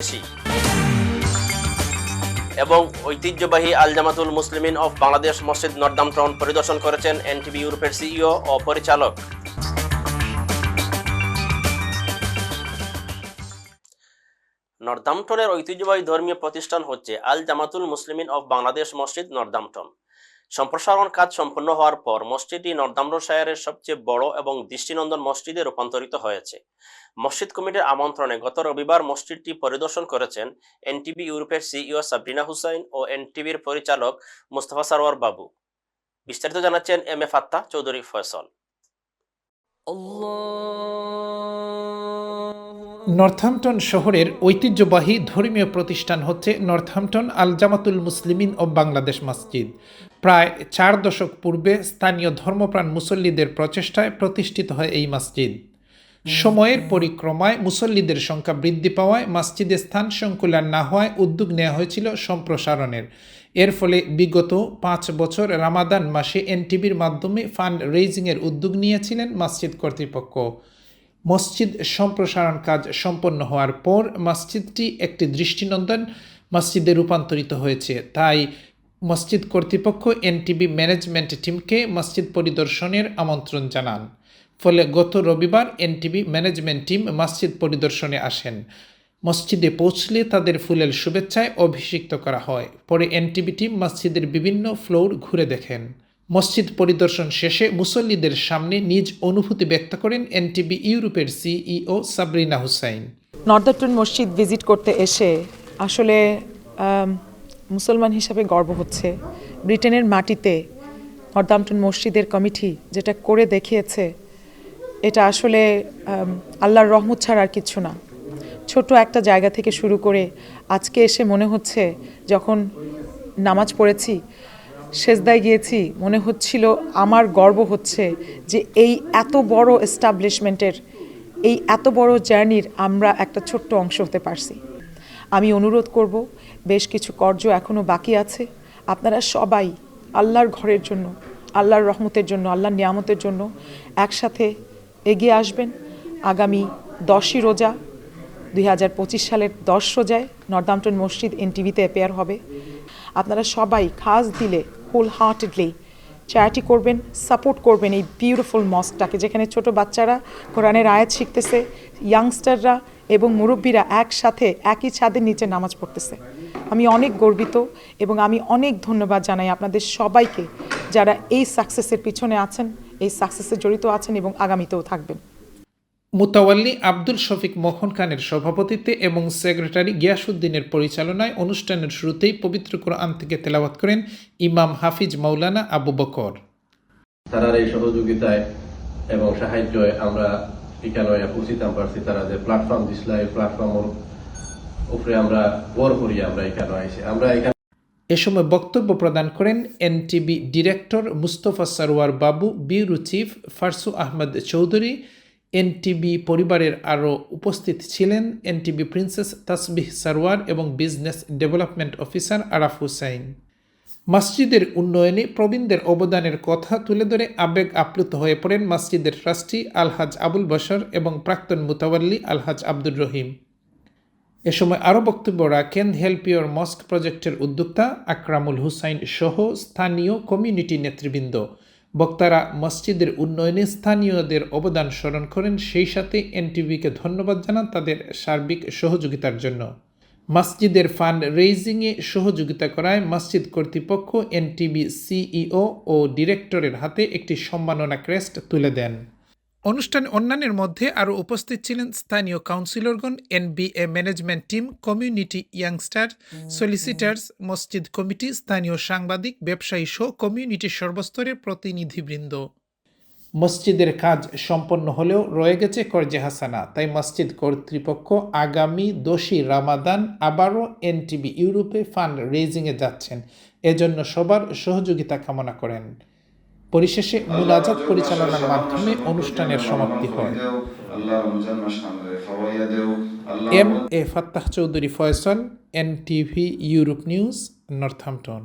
বেশি এবং ঐতিহ্যবাহী আল জামাতুল মুসলিমিন অফ বাংলাদেশ মসজিদ নর্দামটন পরিদর্শন করেছেন এনটিভি ইউরোপের সিইও ও পরিচালক। নর্দামটনের ঐতিহ্যবাহী ধর্মীয় প্রতিষ্ঠান হচ্ছে আল জামাতুল মুসলিমিন অফ বাংলাদেশ মসজিদ নর্দামটন সম্প্রসারণ কাজ সম্পন্ন হওয়ার পর মসজিদটি নর্দামটন শায়ারের সবচেয়ে বড় এবং দৃষ্টিনন্দন মসজিদে রূপান্তরিত হয়েছে। মসজিদ কমিটির আমন্ত্রণে গত রবিবার মসজিদটি পরিদর্শন করেছেন এনটিভি ইউরোপের সিইও সাবরিনা হুসাইন ও এনটিভির পরিচালক মুস্তফা সারোয়ার বাবু। বিস্তারিত জানাচ্ছেন M A Fatta Chowdhury Faisal. Northampton শহরের ঐতিহ্যবাহী ধর্মীয় প্রতিষ্ঠান হচ্ছে নর্থহ্যাম্পটন আল জামাতুল মুসলিমিন ও বাংলাদেশ মসজিদ। প্রায় চার দশক পূর্বে স্থানীয় ধর্মপ্রাণ মুসল্লিদের প্রচেষ্টায় প্রতিষ্ঠিত হয় এই মসজিদ। সময়ের পরিক্রমায় মুসল্লিদের সংখ্যা বৃদ্ধি পাওয়ায় মসজিদে স্থান সংকুলান না হওয়ায় উদ্যোগ নেওয়া হয়েছিল সম্প্রসারণের। এর ফলে বিগত পাঁচ বছর রামাদান মাসে এনটিভির মাধ্যমে ফান্ড রেইজিংয়ের উদ্যোগ নিয়েছিলেন মসজিদ কর্তৃপক্ষ। মসজিদ সম্প্রসারণ কাজ সম্পন্ন হওয়ার পর মসজিদটি একটি দৃষ্টিনন্দন মসজিদে রূপান্তরিত হয়েছে। তাই মসজিদ কর্তৃপক্ষ এনটিবি ম্যানেজমেন্ট টিমকে মসজিদ পরিদর্শনের আমন্ত্রণ জানান। ফলে গত রবিবার এনটিবি ম্যানেজমেন্ট টিম মসজিদ পরিদর্শনে আসেন। মসজিদে পৌঁছলে তাদের ফুলের শুভেচ্ছায় অভিষিক্ত করা হয়। পরে এনটিবি টিম মসজিদের বিভিন্ন ফ্লোর ঘুরে দেখেন। মসজিদ পরিদর্শন শেষে মুসল্লিদের সামনে নিজ অনুভূতি ব্যক্ত করেন এনটিবি ইউরোপের সিইও সাবরিনা হুসাইন। নর্দাটন মসজিদ ভিজিট করতে এসে আসলে মুসলমান হিসাবে গর্ব হচ্ছে। ব্রিটেনের মাটিতে নর্দাম্পটন মসজিদের কমিটি যেটা করে দেখিয়েছে, এটা আসলে আল্লাহর রহমত ছাড়া আর কিছু না। ছোট একটা জায়গা থেকে শুরু করে আজকে এসে মনে হচ্ছে, যখন নামাজ পড়েছি সেজদায় গিয়েছি, মনে হচ্ছিল আমার গর্ব হচ্ছে যে এই এত বড় এস্টাবলিশমেন্টের এই এত বড় জার্নির আমরা একটা ছোট্ট অংশ হতে পারছি। আমি অনুরোধ করব, বেশ কিছু কর্য এখনও বাকি আছে। আপনারা সবাই আল্লাহর ঘরের জন্য, আল্লাহর রহমতের জন্য, আল্লাহর নিয়ামতের জন্য একসাথে এগিয়ে আসবেন। আগামী দশই রোজা দুই হাজার পঁচিশ সালের দশ রোজায় নর্দাম্পটন মসজিদ এনটিভিতে অ্যাপেয়ার হবে। আপনারা সবাই খাস দিলে হোল হার্টেডলি চ্যারিটি করবেন সাপোর্ট করবেন এই বিউটিফুল মস্কটাকে যেখানে ছোট বাচ্চারা কোরআনের আয়াত শিখতেছে ইয়াংস্টাররা এবং মুরব্বীরা একসাথে, একই ছাদের নিচে নামাজ পড়তেছে। আমি অনেক গর্বিত এবং আমি অনেক ধন্যবাদ জানাই আপনাদের সবাইকে যারা এই সাকসেসের পিছনে আছেন, এই সাকসেসে জড়িত আছেন এবং আগামীতেও থাকবেন। মুতাওয়াল্লি আব্দুল শফিক মোহন খানের সভাপতিত্বে এবং সেক্রেটারি গিয়াসুদ্দিনের পরিচালনায় অনুষ্ঠানের শুরুতেই পবিত্র কোরআন থেকে তেলাওয়াত করেন ইমাম হাফিজ মাওলানা আবু বকর। তারার এই সহযোগিতায় এবং সাহায্যে আমরা এখানে পৌঁছিতাম পারছি। তারা যে প্ল্যাটফর্ম দিছিল এই প্ল্যাটফর্মের উপরে আমরা গড় করি আমরা এখানে আইসি আমরা এখানে এ সময় বক্তব্য প্রদান করেন NTB director Mustafa Sarwar Babu bureau chief Farsu Ahmad Chowdhury NTV পরিবারের আরও উপস্থিত ছিলেন এনটিবি প্রিন্সেস তাসবিহ সারোয়ার এবং business development officer Araf Hussain. মসজিদের উন্নয়নে প্রবীণদের অবদানের কথা তুলে ধরে আবেগ আপ্লুত হয়ে পড়েন মসজিদের ট্রাস্টি আলহাজ আবুল বশর এবং প্রাক্তন মুতাওয়াল্লি আলহাজ আব্দুর রহিম। এ সময় আরও বক্তব্য রাখেন হেল্প ইউর মস্ক প্রজেক্টের উদ্যোক্তা আকরামুল হুসাইন সহ স্থানীয় কমিউনিটি নেতৃবৃন্দ। বক্তারা মসজিদের উন্নয়নে স্থানীয়দের অবদান স্মরণ করেন, সেই সাথে এনটিভিকে ধন্যবাদ জানান তাদের সার্বিক সহযোগিতার জন্য। মসজিদের ফান্ড রেইজিংয়ে সহযোগিতা করায় মসজিদ কর্তৃপক্ষ এনটিভি সিইও ও ডিরেক্টরের হাতে একটি সম্মাননা ক্রেস্ট তুলে দেন। অনুষ্ঠানে অন্যান্যের মধ্যে আরও উপস্থিত ছিলেন স্থানীয় কাউন্সিলরগণ NBA management team community youngster solicitors মসজিদ কমিটি স্থানীয় সাংবাদিক ব্যবসায়ী সহ কমিউনিটির সর্বস্তরের প্রতিনিধিবৃন্দ। মসজিদের কাজ সম্পন্ন হলেও রয়ে গেছে কর্জে হাসানা তাই মসজিদ কর্তৃপক্ষ আগামী দোষী রামাদান আবারও এনটিবি ইউরোপে ফান্ড রেজিংয়ে যাচ্ছেন। এজন্য সবার সহযোগিতা কামনা করেন। পরিশেষে মুলাজাত পরিচালনার মাধ্যমে অনুষ্ঠানের সমাপ্তি হয়। M A Fattah Chowdhury Faisal, N TV, Europe news Northampton